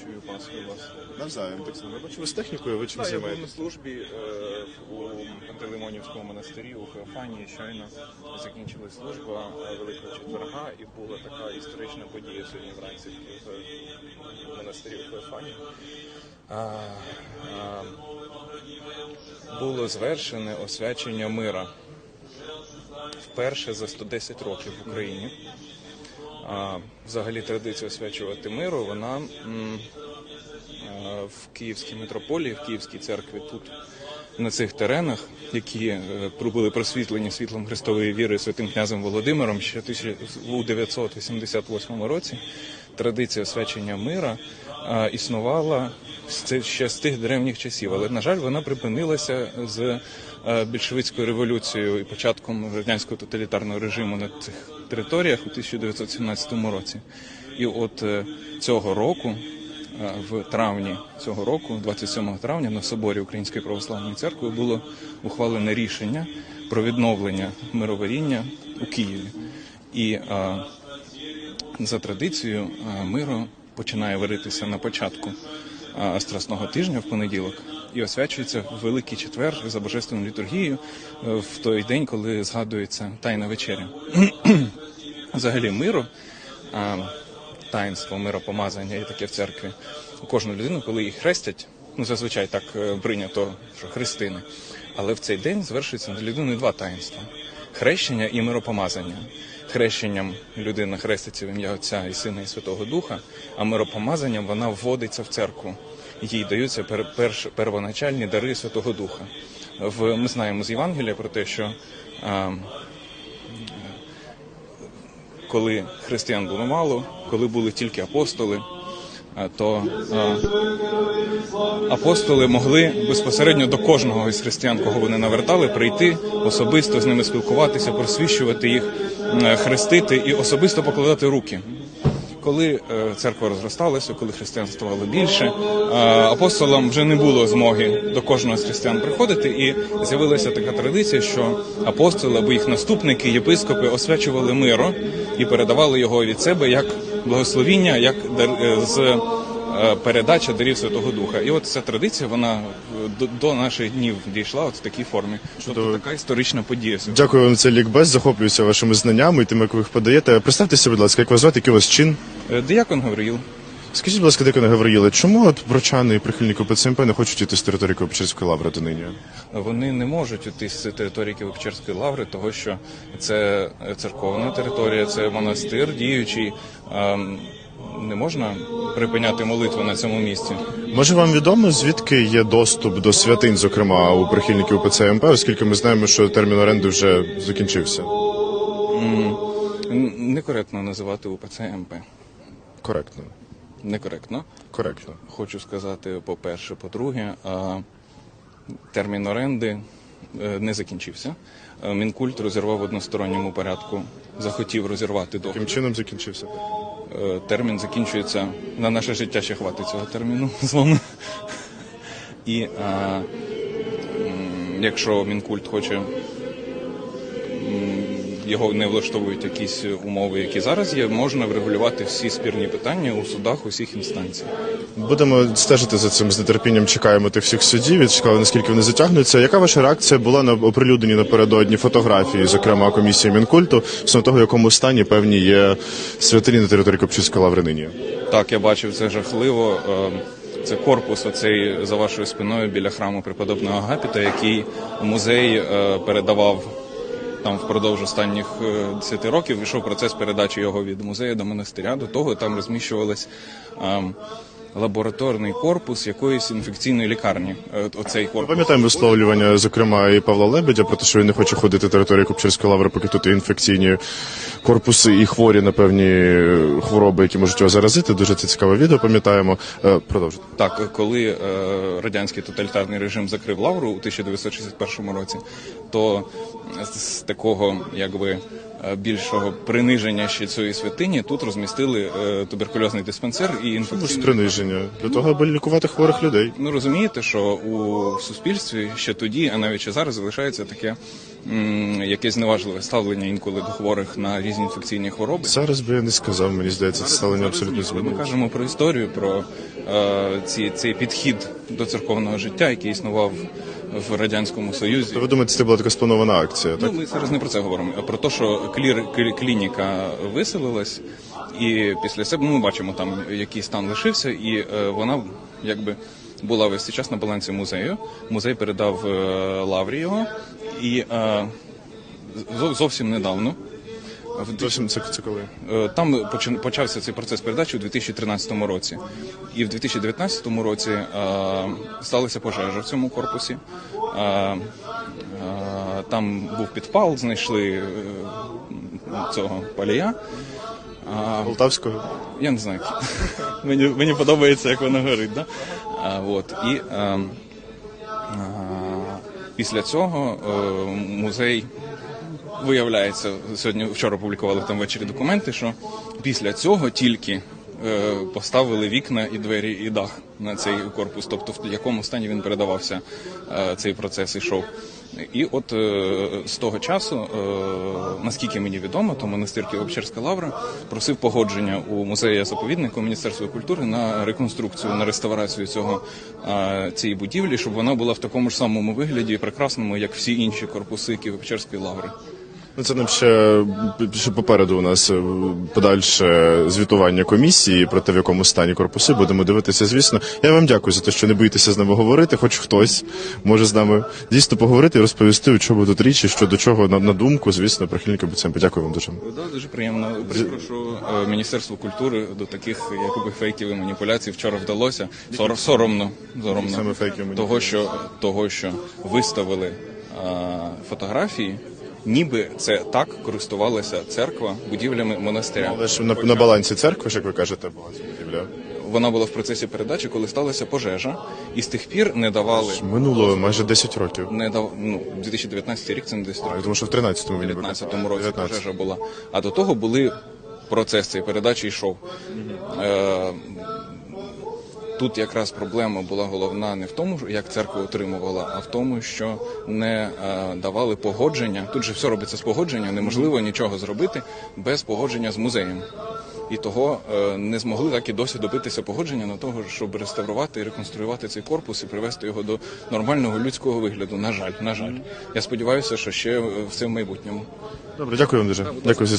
Чую Пасху вас. Навзаєм так само. Бачу, ви з технікою, ви чим Так, я був на займаєтесь? службі е, у Пантелеймонівському монастирі у Феофанії. Щойно закінчилась служба е, Великого Четверга, і була така історична подія сьогодні вранці в монастирі у Феофанії. А, а, було звершене освячення мира вперше за 110 років в Україні. А, взагалі традиція освячувати миру, вона е, в Київській митрополії, в Київській церкві тут, на цих теренах, які е, були просвітлені світлом Христової віри святим князем Володимиром ще у 988 році. Традиція освячення мира існувала ще з тих древніх часів, але на жаль, вона припинилася з е, більшовицькою революцією і початком радянського тоталітарного режиму на цих територіях у 1917 році. І от е, цього року Е, в травні цього року, 27 травня, на соборі Української православної церкви було ухвалене рішення про відновлення мироваріння у Києві. І за традицією миру починає варитися на початку Страсного тижня в понеділок і освячується Великий четвер за божественною літургією е, в той день, коли згадується Тайна вечеря. Взагалі миру. таїнство миропомазання є таке в церкві. У кожну людину, коли їх хрестять, ну зазвичай так е, прийнято, що хрестини. Але в цей день звершується над людиною два таїнства: хрещення і миропомазання. Хрещенням людина хреститься в ім'я Отця і Сина і Святого Духа, а миропомазанням вона вводиться в церкву. Їй даються пер, перш, первоначальні дари Святого Духа. Ми знаємо з Євангелія про те, що коли християн було мало, коли були тільки апостоли, то апостоли могли безпосередньо до кожного із християн, кого вони навертали, прийти особисто з ними спілкуватися, просвіщувати їх, хрестити і особисто покладати руки. Коли е, церква розросталася, коли християн ставало більше, е, апостолам вже не було змоги до кожного з християн приходити, і з'явилася така традиція, що апостоли або їх наступники, єпископи освячували миро і передавали його від себе як благословіння, як е, з е, передача дарів Святого Духа. І от ця традиція вона е, до, наших днів дійшла от в такій формі. Тобто така історична подія. Дякую вам за цей лікбез, захоплююся вашими знаннями і тим, як ви їх подаєте. Представтеся, будь ласка, як вас звати, який у вас чин? Діякон Гавриїл. Скажіть, будь ласка, Диконе Гавриїле, чому от брочани і прихильники ПЦМП не хочуть йти з території Києво-Печерської лаври до нині? Вони не можуть уйти з території Києво-Печерської лаври, того що це церковна територія, це монастир діючий. Не можна припиняти молитву на цьому місці. Може, вам відомо, звідки є доступ до святинь, зокрема у прихильників ПЦМП, оскільки ми знаємо, що термін оренди вже закінчився? Некоректно називати УПЦ МП. Коректно. Некоректно. Коректно. Хочу сказати, по-перше, по-друге, термін оренди е, не закінчився. Е, Мінкульт розірвав в односторонньому порядку, захотів розірвати договір. Яким чином закінчився? Е, термін закінчується на наше життя ще хватить цього терміну з вами. І м, якщо Мінкульт хоче його не влаштовують якісь умови, які зараз є, можна врегулювати всі спірні питання у судах усіх інстанцій. Будемо стежити за цим з нетерпінням. Чекаємо тих всіх судів. Цікаво, наскільки вони затягнуться. Яка ваша реакція була на оприлюднені напередодні фотографії, зокрема комісії Мінкульту, стосовно того, в якому стані певні є святині на території Копчівської лаври нині? Так, я бачив це жахливо. Е, Це корпус, оцей за вашою спиною біля храму преподобного Агапіта, який музей е, передавав там впродовж останніх е, 10 років. йшов процес передачі його від музею до монастиря. До того там розміщувались. Лабораторний корпус якоїсь інфекційної лікарні. Е, Оцей Ми корпус. пам'ятаємо висловлювання, зокрема, і Павла Лебедя про те, що він не хоче ходити територією Копчерської лаври, поки тут є інфекційні корпуси і хворі на певні е, хвороби, які можуть його заразити. Дуже це цікаве відео. Пам'ятаємо. Е, Продовжуйте. Так, коли радянський тоталітарний режим закрив лавру у 1961 році, то з, такого якби більшого приниження ще цієї святині тут розмістили е, туберкульозний диспансер і інфекційний. приниження для того, аби лікувати хворих людей. Ну розумієте, що у суспільстві ще тоді, а навіть ще зараз залишається таке м, якесь зневажливе ставлення інколи до хворих на різні інфекційні хвороби. Зараз би я не сказав, мені здається, це ставлення абсолютно Ми змінилося. кажемо про історію, про е, ці, цей підхід до церковного життя, який існував в радянському союзі. То ви думаєте, це була така спланована акція, так? Ну, ми зараз не про це говоримо, а про те, що клір, клі- клініка виселилась, і після себе ну, ми бачимо там, який стан лишився, і е, вона якби була весь час на балансі музею. Музей передав е, лаврі його, і е, зовсім недавно. В Зовсім це, це коли? Е, Там почався цей процес передачі у 2013 році. І в 2019 році е, сталася пожежа в цьому корпусі. Е, е, там був підпал, знайшли цього палія. А, Полтавського? я не знаю. мені, мені подобається, як воно горить. Да? А, от. І е, а, після цього е, музей виявляється, сьогодні вчора публікували там ввечері документи, що після цього тільки е, поставили вікна і двері і дах на цей корпус, тобто в якому стані він передавався е, цей процес ішов. І от е, з того часу, наскільки мені відомо, то монастир Києво-Печерська лавра просив погодження у музеї заповіднику Міністерства культури на реконструкцію, на реставрацію цього цієї будівлі, щоб вона була в такому ж самому вигляді, прекрасному, як всі інші корпуси Києво-Печерської лаври. Ну, це нам ще, ще попереду у нас е, подальше звітування комісії про те, в якому стані корпуси. Будемо дивитися, звісно. Я вам дякую за те, що не боїтеся з нами говорити. Хоч хтось може з нами дійсно поговорити і розповісти, у чому тут річ і що до чого на, на думку, звісно, прихильника Буцемпи. Дякую вам дуже. Да, дуже приємно. Припрошу е, Міністерство культури до таких якоби фейків і маніпуляцій вчора вдалося. Сор- соромно, соромно. Саме фейки і того, що того, що виставили е, фотографії, ніби це так користувалася церква будівлями монастиря. Але ж на, на балансі церкви, ж, як ви кажете, була ця будівля. Вона була в процесі передачі, коли сталася пожежа, і з тих пір не давали. Минуло майже 10 років. Не дав ну 2019 рік, це не 10 Я років. думаю, що в 13-му він 19 році пожежа була. А до того були процес цієї передачі йшов. Е, тут якраз проблема була головна не в тому, як церква утримувала, а в тому, що не е, давали погодження. Тут же все робиться з погодження, неможливо нічого зробити без погодження з музеєм. І того е, не змогли так і досі добитися погодження на того, щоб реставрувати і реконструювати цей корпус і привести його до нормального людського вигляду. На жаль, на жаль. Я сподіваюся, що ще все в майбутньому. Добре, дякую вам дуже. Дякую за